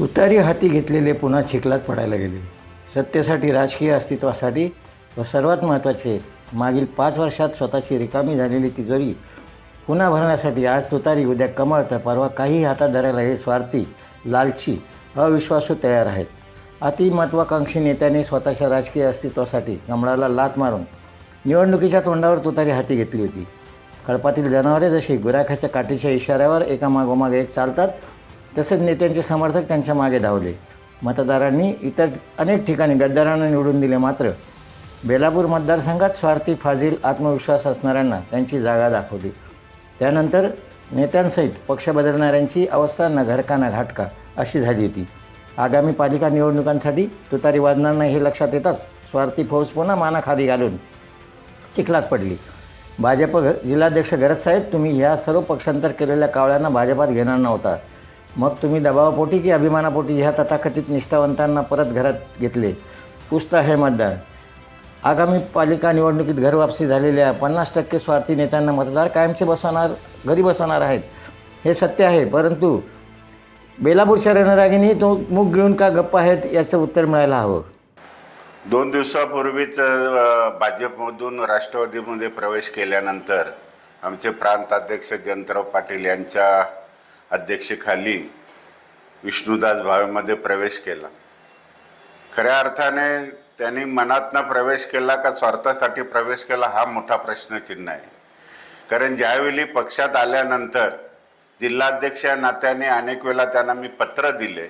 तुतारी हाती घेतलेले पुन्हा चिखलात पडायला गेले. सत्तेसाठी राजकीय अस्तित्वासाठी व सर्वात महत्त्वाचे मागील पाच वर्षात स्वतःची रिकामी झालेली तिजोरी पुन्हा भरण्यासाठी आज तुतारी उद्या कमळ तर परवा काही हातात धरायला हे स्वार्थी लालची अविश्वासू तयार आहेत. अति महत्त्वाकांक्षी नेत्याने स्वतःच्या राजकीय अस्तित्वासाठी कमळाला लात मारून निवडणुकीच्या तोंडावर तुतारी हाती घेतली होती. कळपातील जनावरे जशी गुराख्याच्या काठीच्या इशाऱ्यावर एकामागोमाग एक चालतात तसेच नेत्यांचे समर्थक त्यांच्या मागे धावले. मतदारांनी इतर अनेक ठिकाणी गद्दारांना निवडून दिले मात्र बेलापूर मतदारसंघात स्वार्थी फाजील आत्मविश्वास असणाऱ्यांना त्यांची जागा दाखवली. त्यानंतर नेत्यांसहित पक्ष बदलणाऱ्यांची अवस्था न घाटका अशी झाली होती. आगामी पालिका निवडणुकांसाठी तुतारी वाजणार हे लक्षात येताच स्वार्थी फौज पुन्हा मानाखाली घालून चिखलात पडली. भाजप ग- जिल्हाध्यक्ष गरज साहेब तुम्ही ह्या सर्व पक्षांतर केलेल्या कावळ्यांना भाजपात घेणार नव्हता. मग तुम्ही दबावापोटी की अभिमानापोटी ह्या तथाकथित निष्ठावंतांना परत घरात घेतले? पुस्त हे मतदार. आगामी पालिका निवडणुकीत घरवापसी झालेल्या पन्नास टक्के स्वार्थी नेत्यांना मतदार कायमचे बसवणार घरी बसवणार आहेत. हे सत्य आहे परंतु बेलापूरच्या रणरागिनी तो मुख घेऊन का गप्प आहेत याचं उत्तर मिळायला हवं? दोन दिवसापूर्वीच भाजपमधून राष्ट्रवादीमध्ये प्रवेश केल्यानंतर आमचे प्रांताध्यक्ष जयंतराव पाटील यांच्या अध्यक्षेखाली विष्णुदास भावेमध्ये प्रवेश केला. खऱ्या अर्थाने त्यांनी मनातनं प्रवेश केला का स्वार्थासाठी प्रवेश केला हा मोठा प्रश्नचिन्ह आहे. कारण ज्यावेळी पक्षात आल्यानंतर जिल्हाध्यक्ष या नात्याने अनेक वेळा त्यांना मी पत्र दिले.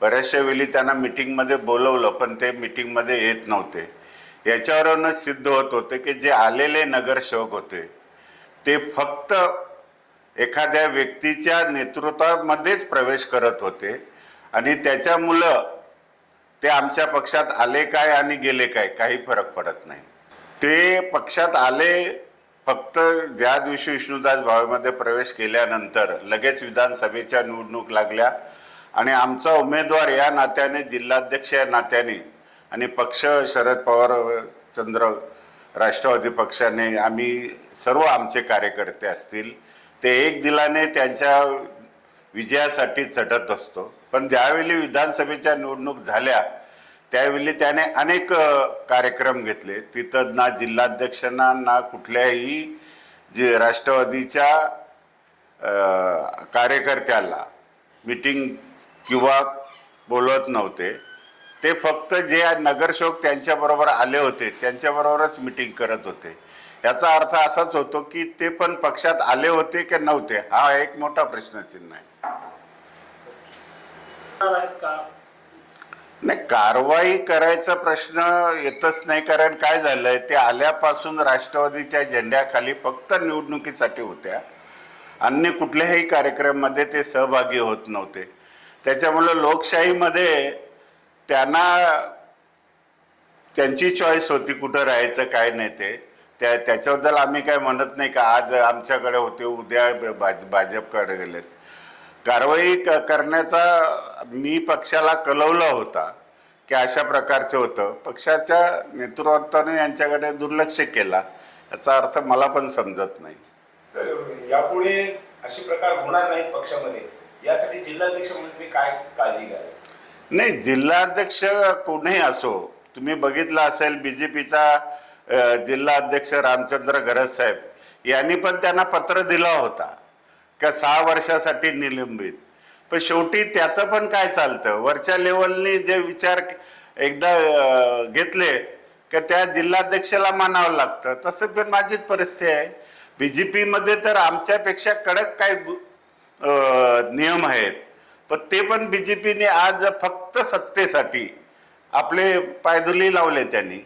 बऱ्याचशा वेळी त्यांना मिटिंगमध्ये बोलवलं पण ते मिटिंगमध्ये येत नव्हते. याच्यावरूनच सिद्ध होत होते की जे आलेले नगरसेवक होते ते फक्त एखाद्या व्यक्तीच्या नेतृत्वामध्येच प्रवेश करत होते आणि त्याच्यामुळं ते आमच्या पक्षात आले काय आणि गेले काय काही फरक पडत नाही. ते पक्षात आले फक्त ज्या दिवशी विष्णुदास भावेमध्ये प्रवेश केल्यानंतर लगेच विधानसभेच्या निवडणूक लागल्या आणि आमचा उमेदवार या नात्याने जिल्हाध्यक्ष या नात्याने आणि पक्ष शरद पवार चंद्र राष्ट्रवादी पक्षाने आम्ही सर्व आमचे कार्यकर्ते असतील ते एक दिलाने त्यांच्या विजयासाठी चढत असतो. पण ज्यावेळी विधानसभेच्या निवडणूक झाल्या त्यावेळी त्याने अनेक कार्यक्रम घेतले. तिथं ना जिल्हाध्यक्षांना ना कुठल्याही जे राष्ट्रवादीच्या कार्यकर्त्याला मीटिंग किंवा बोलवत नव्हते. ते फक्त जे नगरसेवक त्यांच्याबरोबर आले होते त्यांच्याबरोबरच मीटिंग करत होते. याचा अर्थ असाच होतो की ते पण पक्षात आले होते की नव्हते? हा एक मोठा प्रश्नचिन्ह आहे. नाही कारवाई करायचा प्रश्न येतच नाही कारण काय झालंय ते आल्यापासून राष्ट्रवादीच्या झेंड्याखाली फक्त निवडणुकीसाठी होत्या. अन्य कुठल्याही कार्यक्रममध्ये ते सहभागी होत नव्हते. त्याच्यामुळं लोकशाहीमध्ये त्यांना त्यांची चॉईस होती कुठं राहायचं काय नाही ते. त्या त्याच्याबद्दल आम्ही काय म्हणत नाही का? आज आमच्याकडे होते उद्या भाज भाजपकडे गेलेत. कारवाई क करण्याचा मी पक्षाला कळवलं होता की अशा प्रकारचं होतं. पक्षाच्या नेतृत्वाने यांच्याकडे दुर्लक्ष केला. याचा अर्थ मला पण समजत नाही. सर यापुढे असे प्रकार होणार नाहीत पक्षामध्ये. यासाठी जिल्हाध्यक्ष म्हणून तुम्ही काय काळजी घ्याल? नाही जिल्हाध्यक्ष कोणीही असो तुम्ही बघितलं असेल बी जे पीचा जिल्हा अध्यक्ष रामचंद्र गरज साहेब यांनी पण त्यांना पत्र दिला होता. का सहा वर्षासाठी निलंबित. पण शेवटी त्याचं पण काय चालतं? वरच्या लेवलनी जे विचार एकदा घेतले का त्या जिल्हाध्यक्षाला मानावं लागतं. तसं पण माझीच परिस्थिती आहे. बी जे पीमध्ये तर आमच्यापेक्षा कडक काय नियम आहेत. पण ते पण बी जे पीने आज फक्त सत्तेसाठी आपले पायदुली लावले त्यांनी.